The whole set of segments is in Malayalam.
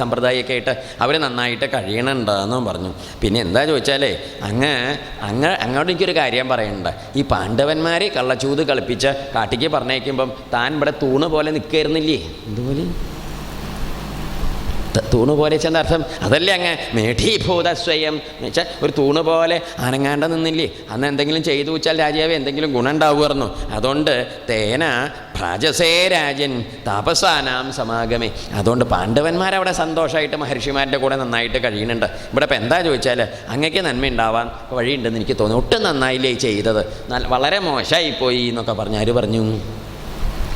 സമ്പ്രദായമൊക്കെ ആയിട്ട് അവർ നന്നായിട്ട് കഴിയണുണ്ടെന്നും പറഞ്ഞു. പിന്നെ എന്താ ചോദിച്ചാലേ അങ്ങ് അങ്ങ് അങ്ങോട്ട് എനിക്കൊരു കാര്യം പറയണ്ട. ഈ പാണ്ഡവന്മാരെ കള്ളച്ചൂത് കളിപ്പിച്ച് കാട്ടിക്ക് പറഞ്ഞേക്കുമ്പം താൻ ഇവിടെ തൂണ് പോലെ നിൽക്കായിരുന്നില്ലേ? എന്തുപോലെ? തൂണ് പോലെ ചെന്ന അർത്ഥം. അതല്ലേ അങ്ങ് മേഠീഭൂത സ്വയം എന്ന് വെച്ചാൽ ഒരു തൂണ് പോലെ അനങ്ങാണ്ട് നിന്നില്ലേ? അന്ന് എന്തെങ്കിലും ചെയ്തു വെച്ചാൽ രാജാവ് എന്തെങ്കിലും ഗുണം ഉണ്ടാവുമായിരുന്നു അതുകൊണ്ട് തേന ഭ്രാജസേ രാജൻ താപസാനാം സമാഗമേ. അതുകൊണ്ട് പാണ്ഡവന്മാരവിടെ സന്തോഷമായിട്ട് മഹർഷിമാരുടെ കൂടെ നന്നായിട്ട് കഴിയുന്നുണ്ട്. ഇവിടെ ഇപ്പം എന്താ ചോദിച്ചാൽ അങ്ങക്ക് നന്മ ഉണ്ടാവാൻ വഴിയുണ്ടെന്ന് എനിക്ക് തോന്നുന്നു. ഒട്ടും നന്നായില്ലേ ചെയ്തത്? വളരെ മോശമായിപ്പോയി എന്നൊക്കെ പറഞ്ഞു ആര് പറഞ്ഞു?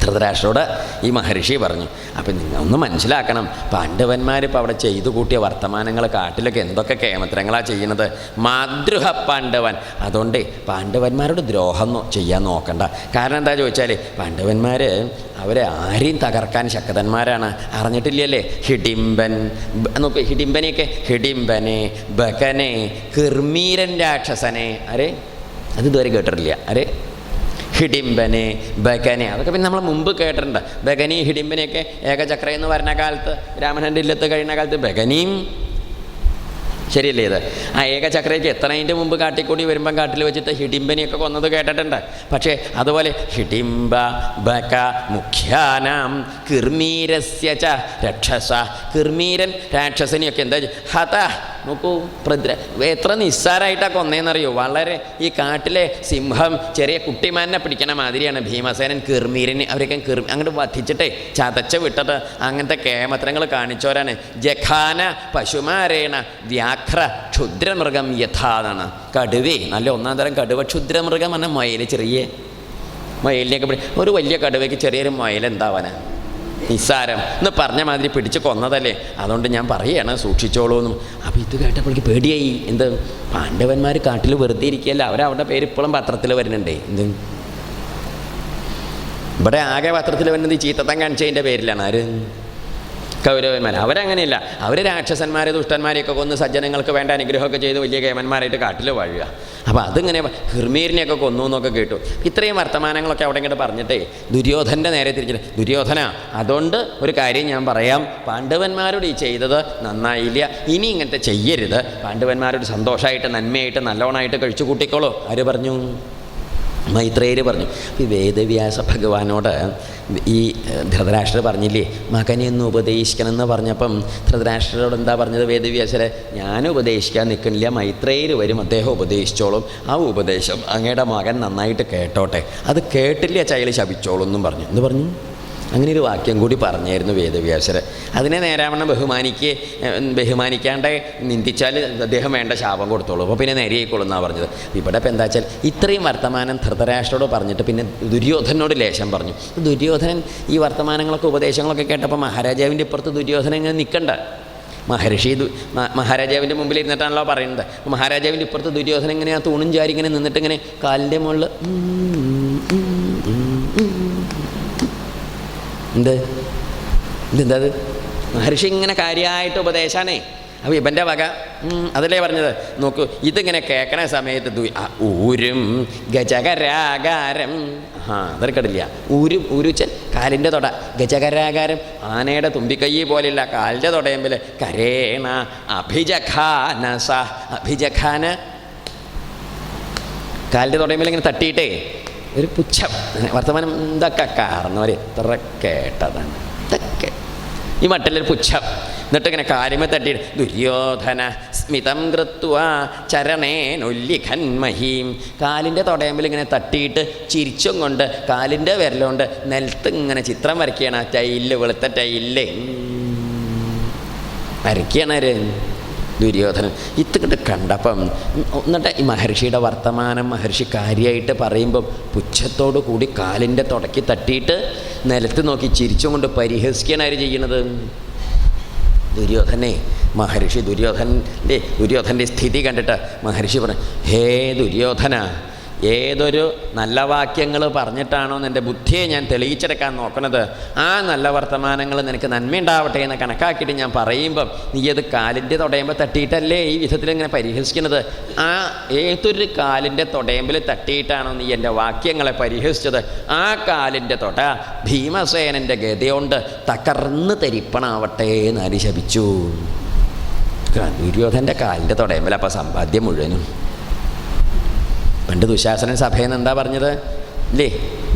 ധൃതരാഷ്ട്രോട് ഈ മഹർഷി പറഞ്ഞു അപ്പം നിങ്ങൾ ഒന്ന് മനസ്സിലാക്കണം. പാണ്ഡവന്മാർ ഇപ്പോൾ അവിടെ ചെയ്തു കൂട്ടിയ വർത്തമാനങ്ങൾ കാട്ടിലൊക്കെ എന്തൊക്കെ കേമത്രങ്ങളാണ് ചെയ്യുന്നത് മാതൃഹ പാണ്ഡവൻ അതുകൊണ്ട് പാണ്ഡവന്മാരോട് ദ്രോഹം ചെയ്യാൻ നോക്കണ്ട. കാരണം എന്താ ചോദിച്ചാൽ പാണ്ഡവന്മാർ അവരെ ആരെയും തകർക്കാൻ ശക്തന്മാരാണ്. അറിഞ്ഞിട്ടില്ലല്ലേ? ഹിഡിംബൻ നോക്ക് ഹിഡിംബനെയൊക്കെ ഹിഡിംബനെ ബകനെ കിർമീരൻ രാക്ഷസനെ. അരെ അത് ഇതുവരെ കേട്ടിട്ടില്ല. അരെ ഹിഡിംബനെ ബഗനെ. അതൊക്കെ പിന്നെ നമ്മൾ മുമ്പ് കേട്ടിട്ടുണ്ട്. ബഗനി ഹിഡിംബനെയൊക്കെ ഏകചക്ര എന്ന് പറഞ്ഞ കാലത്ത് രാമനന്റെ ഇല്ലത്ത് കഴിയുന്ന കാലത്ത് ബഗനിയും ശരിയല്ലേ ഇത്? ആ ഏകചക്രയ്ക്ക് എത്രയിന്റെ മുമ്പ് കാട്ടിക്കൂടി വരുമ്പം കാട്ടിൽ വെച്ചിട്ട് ഹിഡിംബനെയൊക്കെ കൊന്നത് കേട്ടിട്ടുണ്ട്. പക്ഷേ അതുപോലെ ഹിഡിംബ ബക മുഖ്യാനാം കിർമീരസ്യ ച രക്ഷസ. കിർമീരൻ രാക്ഷസനെയൊക്കെ എന്താ ഹത നോക്കൂ പ്രദ്ര എത്ര നിസ്സാരമായിട്ടാണ് കൊന്നേന്നറിയോ? വളരെ ഈ കാട്ടിലെ സിംഹം ചെറിയ കുട്ടിമാനെ പിടിക്കണ മാതിരിയാണ്. ഭീമസേനൻ കിർമീരന് അവരൊക്കെ കിർമി അങ്ങോട്ട് വധിച്ചിട്ടേ ചതച്ച വിട്ടിട്ട് അങ്ങനത്തെ കേമത്രങ്ങൾ കാണിച്ചവരാണ്. ജഖാന പശുമാരേണ വ്യാഘ്ര ക്ഷുദ്രമൃഗം യഥാതാണ്. കടുവേ നല്ല ഒന്നാം തരം കടുവ ക്ഷുദ്രമൃഗം എന്ന മയിൽ ചെറിയ മയിലിനെയൊക്കെ ഒരു വലിയ കടുവയ്ക്ക് ചെറിയൊരു മൊയൽ എന്താവാനാ നിസ്സാരം. എന്ന് പറഞ്ഞ മാതിരി പിടിച്ച് കൊന്നതല്ലേ? അതുകൊണ്ട് ഞാൻ പറയുകയാണ് സൂക്ഷിച്ചോളൂ എന്നും അപ്പോൾ ഇത് കേട്ടപ്പോഴേക്ക് പേടിയായി. എന്ത്? പാണ്ഡവന്മാർ കാട്ടിൽ വെറുതെ ഇരിക്കുകയല്ല? അവരവരുടെ പേര് ഇപ്പോഴും പത്രത്തിൽ വരുന്നുണ്ടേ. എന്ത്? ഇവിടെ ആകെ പത്രത്തിൽ വരുന്നത് ചീത്തത്തം കാണിച്ചതിന്റെ പേരിലാണ്. ആര്? കൗരവന്മാർ അവരങ്ങനെയല്ല. അവർ രാക്ഷസന്മാരെ ദുഷ്ടന്മാരെയൊക്കെ കൊന്ന് സജ്ജനങ്ങൾക്ക് വേണ്ട അനുഗ്രഹമൊക്കെ ചെയ്ത് വലിയ കേമന്മാരായിട്ട് കാട്ടിൽ വാഴുക. അപ്പോൾ അതിങ്ങനെ ഹിർമീരിനെയൊക്കെ കൊന്നു എന്നൊക്കെ കേട്ടു. ഇത്രയും വർത്തമാനങ്ങളൊക്കെ അവിടെ ഇങ്ങോട്ട് പറഞ്ഞിട്ടേ ദുര്യോധന്റെ നേരെ തിരിച്ചിട്ട് ദുര്യോധന അതുകൊണ്ട് ഒരു കാര്യം ഞാൻ പറയാം. പാണ്ഡവന്മാരോട് ഈ ചെയ്തത് നന്നായില്ല. ഇനി ഇങ്ങനത്തെ ചെയ്യരുത്. പാണ്ഡവന്മാരോട് സന്തോഷമായിട്ട് നന്മയായിട്ട് നല്ലോണമായിട്ട് കഴിച്ചു കൂട്ടിക്കോളൂ. ആര് പറഞ്ഞു? മൈത്രേയർ പറഞ്ഞു. ഈ വേദവ്യാസ ഭഗവാനോട് ഈ ധൃതരാഷ്ട്രർ പറഞ്ഞില്ലേ മകനെ ഒന്ന് ഉപദേശിക്കണം എന്ന് പറഞ്ഞപ്പം ധൃതരാഷ്ട്രരോട് എന്താ പറഞ്ഞത് വേദവ്യാസരെ? ഞാൻ ഉപദേശിക്കാൻ നിൽക്കണില്ല മൈത്രേയർ വരും അദ്ദേഹം ഉപദേശിച്ചോളും. ആ ഉപദേശം അങ്ങയുടെ മകൻ നന്നായിട്ട് കേട്ടോട്ടെ. അത് കേട്ടില്ല ചൈൽ ശപിച്ചോളും എന്നും പറഞ്ഞു. എന്ന് പറഞ്ഞു? അങ്ങനെ ഒരു വാക്യം കൂടി പറഞ്ഞായിരുന്നു വേദവ്യാസർ അതിനെ നേരാവണ്ണം ബഹുമാനിക്ക് ബഹുമാനിക്കാണ്ട് നിന്ദിച്ചാൽ അദ്ദേഹം വേണ്ട ശാപം കൊടുത്തോളൂ. അപ്പോൾ പിന്നെ നേരെയായിക്കോളും എന്നാണ് പറഞ്ഞത്. ഇവിടെ ഇപ്പം എന്താ വെച്ചാൽ ഇത്രയും വർത്തമാനം ധൃതരാഷ്ട്രോട് പറഞ്ഞിട്ട് പിന്നെ ദുര്യോധനോട് ലേശം പറഞ്ഞു. ദുര്യോധനൻ ഈ വർത്തമാനങ്ങളൊക്കെ ഉപദേശങ്ങളൊക്കെ കേട്ടപ്പോൾ മഹാരാജാവിന്റെ ഇപ്പുറത്ത് ദുര്യോധനൻ ഇങ്ങനെ നിൽക്കണ്ട മഹർഷി മഹാരാജാവിന്റെ മുമ്പിൽ ഇരുന്നിട്ടാണല്ലോ പറയുന്നത്. മഹാരാജാവിന്റെ ഇപ്പുറത്ത് ദുര്യോധനൻ ഇങ്ങനെ ആ തൂണും ചാരി ഇങ്ങനെ നിന്നിട്ട് ഇങ്ങനെ കാലിന്റെ മുകളിൽ എന്ത്? ഇതെന്താ അത്? മഹർഷി ഇങ്ങനെ കാര്യമായിട്ട് ഉപദേശാണേ അപ്പോൾ ഇവന്റെ വക അതല്ലേ പറഞ്ഞത്? നോക്കൂ ഇതിങ്ങനെ കേൾക്കണ സമയത്ത് ഊരും ഗജകരാകാരം. ആ അതൊരുക്കടില്ല ഊരും ഊരുച്ചൻ കാലിന്റെ തൊട. ഗജകരാകാരം ആനയുടെ തുമ്പിക്കൈ പോലില്ല കാലിന്റെ തൊടയുമ്പിൽ കരേണ അഭിജഖാന സ അഭിജഖാന കാലിന്റെ തൊടയുമ്പിൽ ഇങ്ങനെ തട്ടിയിട്ടേ. ഒരു പുച്ഛം. വർത്തമാനം എന്തൊക്കെ കാരണവർ എത്ര കേട്ടതാണ്. ഇതൊക്കെ. ഈ മട്ടിലൊരു പുച്ഛം. എന്നിട്ട് ഇങ്ങനെ കാര്യമേ തട്ടി ദുര്യോധന സ്മിതം കൃത്വ ചരണേനൊല്ലിഖൻ മഹീം. കാലിന്റെ തുടയമ്പിൽ ഇങ്ങനെ തട്ടിയിട്ട് ചിരിച്ചും കൊണ്ട് കാലിന്റെ വിരലുകൊണ്ട് നിലത്ത് ഇങ്ങനെ ചിത്രം വരയ്ക്കുകയാണ് ആ ടൈൽ വെളുത്ത ടൈൽ. വരയ്ക്കുകയാണ് ദുര്യോധനൻ ഇത്തിട്ട് കണ്ടപ്പം എന്നിട്ട് ഈ മഹർഷിയുടെ വർത്തമാനം മഹർഷി കാര്യമായിട്ട് പറയുമ്പം പുച്ഛത്തോടു കൂടി കാലിന്റെ തുടക്കി തട്ടിയിട്ട് നിലത്ത് നോക്കി ചിരിച്ചുകൊണ്ട് കൊണ്ട് പരിഹസിക്കാനാര് ചെയ്യണത്? ദുര്യോധനെ മഹർഷി ദുര്യോധന്റെ ദുര്യോധന്റെ സ്ഥിതി കണ്ടിട്ട് മഹർഷി പറഞ്ഞു ഹേ ദുര്യോധന ഏതൊരു നല്ല വാക്യങ്ങൾ പറഞ്ഞിട്ടാണോ എന്റെ ബുദ്ധിയെ ഞാൻ തെളിയിച്ചെടുക്കാൻ നോക്കുന്നത്? ആ നല്ല വർത്തമാനങ്ങൾ നിനക്ക് നന്മയുണ്ടാവട്ടെ എന്ന് കണക്കാക്കിയിട്ട് ഞാൻ പറയുമ്പം നീ അത് കാലിന്റെ തൊടയുമ്പോൾ തട്ടിയിട്ടല്ലേ ഈ വിധത്തിൽ ഇങ്ങനെ പരിഹസിക്കുന്നത്? ആ ഏതൊരു കാലിന്റെ തൊടയമ്പിൽ തട്ടിയിട്ടാണോ നീ എന്റെ വാക്യങ്ങളെ പരിഹസിച്ചത്? ആ കാലിന്റെ തൊട ഭീമസേനന്റെ ഗതയുണ്ട് തകർന്ന് തരിപ്പണാവട്ടെ എന്ന് അനുശപിച്ചു ശപിച്ചു. ദുര്യോധന്റെ കാലിന്റെ തൊടയമ്പിൽ അപ്പോൾ സമ്പാദ്യം മുഴുവനും. പണ്ട് ദുശാസനൻ സഭയിൽ നിന്ന് എന്താ പറഞ്ഞത്? ഇല്ലേ?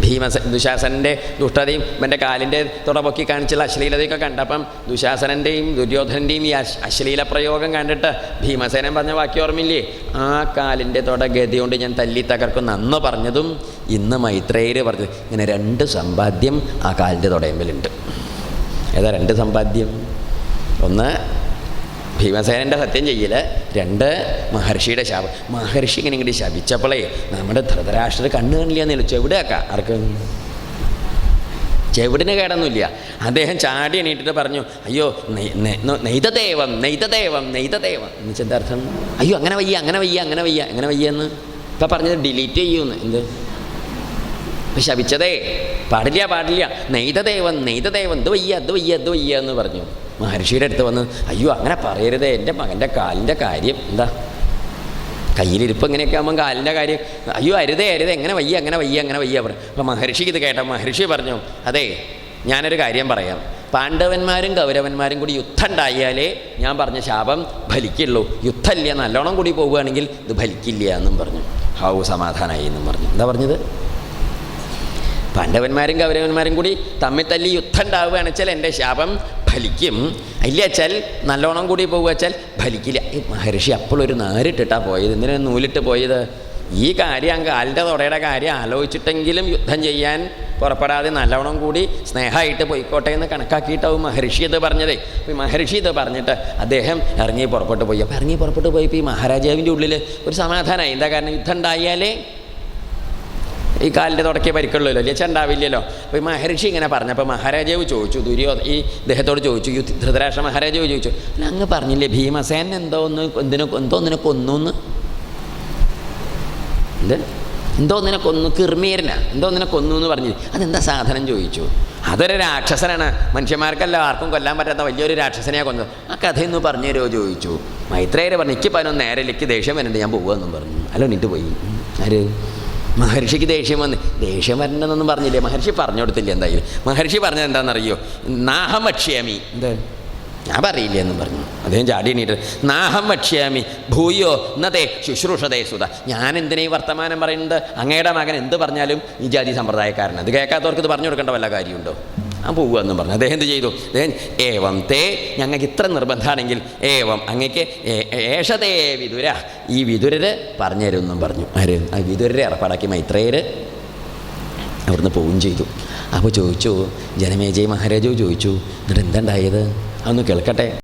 ഭീമസ ദുശാസനന്റെ ദുഷ്ടതയും ഇവന്റെ കാലിന്റെ തുട പൊക്കി കാണിച്ചുള്ള അശ്ലീലതയൊക്കെ കണ്ടപ്പം ദുശാസനന്റെയും ദുര്യോധനന്റെയും ഈ അശ് അശ്ലീല പ്രയോഗം കണ്ടിട്ട് ഭീമസേനൻ പറഞ്ഞ വാക്യം ഓർമ്മയില്ലേ? ആ കാലിന്റെ തുട ഗതി കൊണ്ട് ഞാൻ തല്ലി തകർക്കും അന്ന് പറഞ്ഞതും ഇന്ന് മൈത്രേയര് പറഞ്ഞത് ഇങ്ങനെ രണ്ട് സമ്പാദ്യം ആ കാലിന്റെ തുടയമ്പിലുണ്ട്. ഏതാ രണ്ട് സമ്പാദ്യം? ഒന്ന് ഭീമസേനന്റെ സത്യം ചെയ്യൽ രണ്ട് മഹർഷിയുടെ ശാപം. മഹർഷി ഇങ്ങനെ ഇങ്ങോട്ട് ശപിച്ചപ്പോളേ നമ്മുടെ ധൃതരാഷ്ട്ര കണ്ണ് കാണില്ല എന്നല്ലോ ചെവിടെയാക്കാം ആർക്ക്? ചെവിടിന് കേടൊന്നുമില്ല. അദ്ദേഹം ചാടി എണീറ്റിട്ട് പറഞ്ഞു അയ്യോ നെയ്തദേവം നെയ്തദേവം നെയ്തദേവം. എന്ന് വെച്ചാൽ അയ്യോ അങ്ങനെ വയ്യ അങ്ങനെ വയ്യ അങ്ങനെ വയ്യ അങ്ങനെ വയ്യ എന്ന്. ഇപ്പം പറഞ്ഞത് ഡിലീറ്റ് ചെയ്യൂന്ന്. എന്ത്? ശപിച്ചതേ. പാടില്ല പാടില്ല. നെയ്തദേവം നെയ്തദേവം ഇത് വയ്യ അത് വയ്യ അത് വയ്യ എന്ന് പറഞ്ഞു. മഹർഷിയുടെ അടുത്ത് വന്ന് അയ്യോ അങ്ങനെ പറയരുത് എന്റെ മകന്റെ കാലിന്റെ കാര്യം. എന്താ? കയ്യിലിരിപ്പ് ഇങ്ങനെയൊക്കെ ആകുമ്പോൾ കാലിന്റെ കാര്യം. അയ്യോ അരുതേ അരുതേ എങ്ങനെ വയ്യ അങ്ങനെ വയ്യ അങ്ങനെ വയ്യ പറഞ്ഞു. അപ്പോൾ മഹർഷിക്ക് ഇത് കേട്ട മഹർഷി പറഞ്ഞു അതെ ഞാനൊരു കാര്യം പറയാം. പാണ്ഡവന്മാരും കൗരവന്മാരും കൂടി യുദ്ധം ഉണ്ടായാലേ ഞാൻ പറഞ്ഞ ശാപം ഫലിക്കുള്ളൂ. യുദ്ധമില്ല നല്ലോണം കൂടി പോവുകയാണെങ്കിൽ ഇത് ഫലിക്കില്ല എന്നും പറഞ്ഞു. ഹാവു സമാധാനമായി എന്നും പറഞ്ഞു. എന്താ പറഞ്ഞത്? പാണ്ഡവന്മാരും കൗരവന്മാരും കൂടി തമ്മിൽ തല്ലി യുദ്ധം ഉണ്ടാവുകയാണെച്ചാൽ എന്റെ ശാപം ഫലിക്കും. ഇല്ല വെച്ചാൽ നല്ലോണം കൂടി പോകുക വെച്ചാൽ ഫലിക്കില്ല. ഈ മഹർഷി അപ്പോൾ ഒരു നേരിട്ടിട്ടാണ് പോയത്. എന്തിനാണ് നൂലിട്ട് പോയത്? ഈ കാര്യം കാലിന്റെ തുടയുടെ കാര്യം ആലോചിച്ചിട്ടെങ്കിലും യുദ്ധം ചെയ്യാൻ പുറപ്പെടാതെ നല്ലവണ്ണം കൂടി സ്നേഹമായിട്ട് പോയിക്കോട്ടെ എന്ന് കണക്കാക്കിയിട്ടാവും മഹർഷി ഇത് പറഞ്ഞതേ. അപ്പോൾ മഹർഷി ഇത് പറഞ്ഞിട്ട് അദ്ദേഹം ഇറങ്ങി പുറപ്പെട്ടു പോയി. അപ്പോൾ ഇറങ്ങി പുറപ്പെട്ടു പോയപ്പോൾ ഈ മഹാരാജാവിന്റെ ഉള്ളിൽ ഒരു സമാധാനമായി എന്താ കാരണം? യുദ്ധം ഉണ്ടായാലേ ഈ കാലിന്റെ തുടക്കിയ പരിക്കുള്ളല്ലോ. അല്ലേ ഉണ്ടാവില്ലല്ലോ അപ്പോൾ ഈ മഹർഷി ഇങ്ങനെ പറഞ്ഞു. പറഞ്ഞപ്പോൾ മഹാരാജാവ് ചോദിച്ചു ദുര്യോ ഈ ഇദ്ദേഹത്തോട് ചോദിച്ചു യുദ്ധ ധൃതരാഷ്ട്ര മഹാരാജാവ് ചോദിച്ചു അല്ല അങ്ങ് പറഞ്ഞില്ലേ ഭീമസേൻ എന്തോ ഒന്ന് എന്തിനു എന്തോ ഒന്നിനെ കൊന്നു എന്ന്? എന്ത്? എന്തോ ഒന്നിനെ കൊന്നു കിർമീരന. എന്തോ ഒന്നിനെ കൊന്നു എന്ന് പറഞ്ഞു അതെന്താ സാധനം ചോദിച്ചു? അതൊരു രാക്ഷസനാണ്. മനുഷ്യന്മാർക്കല്ല ആർക്കും കൊല്ലാൻ പറ്റാത്ത വലിയൊരു രാക്ഷസനെയാണ് കൊന്നത്. ആ കഥയൊന്ന് പറഞ്ഞു ചോദിച്ചു. മൈത്രേയർ പറഞ്ഞു എനിക്ക് പതിനൊന്ന് നേരെ എനിക്ക് ദേഷ്യം വരുന്നുണ്ട് ഞാൻ പോകുമെന്നും പറഞ്ഞു. അല്ലോ നിന്റെ പോയി. ആര്? മഹർഷിക്ക് ദേഷ്യം വന്ന് ദേഷ്യം വരണ്ടെന്നൊന്നും പറഞ്ഞില്ലേ? മഹർഷി പറഞ്ഞു കൊടുത്തില്ല എന്തായാലും? മഹർഷി പറഞ്ഞത് എന്താണെന്നറിയോ? നാഹം ഭക്ഷ്യാമി. എന്താ? ഞാൻ പറയില്ല എന്നും പറഞ്ഞു. അദ്ദേഹം ചാടി എണീറ്റ് നാഹം ഭക്ഷ്യാമി ഭൂയോ ഇന്നതേ ശുശ്രൂഷതേ സുത ഞാൻ എന്തിനാ ഈ വർത്തമാനം പറയുന്നത്? അങ്ങയുടെ മകൻ എന്ത് പറഞ്ഞാലും ഈ ജാതി സമ്പ്രദായക്കാരൻ അത് കേൾക്കാത്തവർക്ക് ഇത് പറഞ്ഞു കൊടുക്കേണ്ട വല്ല കാര്യമുണ്ടോ? പോവുക എന്ന് പറഞ്ഞു. അദ്ദേഹം എന്ത് ചെയ്തു? അദ്ദേഹം ഏവം തേ ഞങ്ങൾക്ക് ഇത്ര നിർബന്ധമാണെങ്കിൽ ഏവം അങ്ങക്ക് ഏഷതേ വിതുര. ഈ വിതുരര് പറഞ്ഞുതരുമെന്നും പറഞ്ഞു. ആര്? ആ വിതുരരെ ഏർപ്പാടാക്കി മൈത്രേയര് അവിടുന്ന് പോവുകയും ചെയ്തു. അപ്പോൾ ചോദിച്ചു ജനമേജയ് മഹാരാജോ ചോദിച്ചു എന്നിട്ട് എന്തുണ്ടായത് അതൊന്ന് കേൾക്കട്ടെ.